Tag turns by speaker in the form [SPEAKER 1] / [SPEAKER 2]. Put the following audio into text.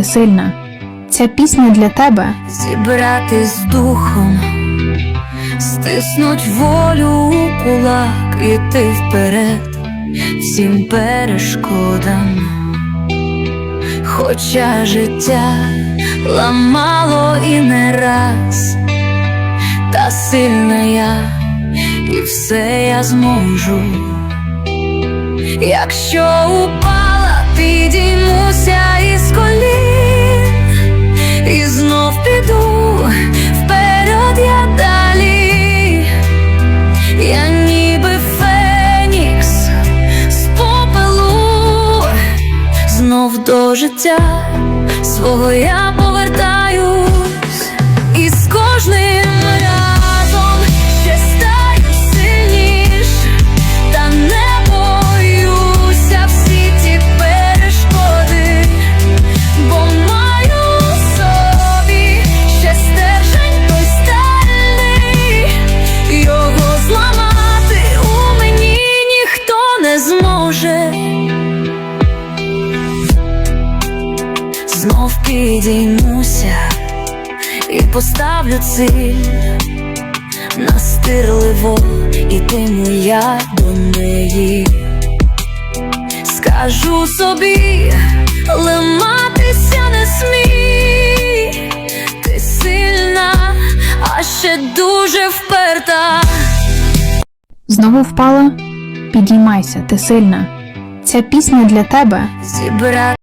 [SPEAKER 1] ти сильна. Ця пісня для тебе.
[SPEAKER 2] зібрати з духом, стиснуть волю у кулак, іти вперед всім перешкодам. Хоча життя ламало і не раз, та сильна я, і все я зможу. Якщо упала, підіймуся знов до життя Знов підіймуся і поставлю ціль настирливо ітиму я до неї. Скажу собі, ламатися не смій, ти сильна, а ще дуже вперта.
[SPEAKER 1] Знову впала? Підіймайся, ти сильна. Ця пісня для тебе.
[SPEAKER 2] Зібрати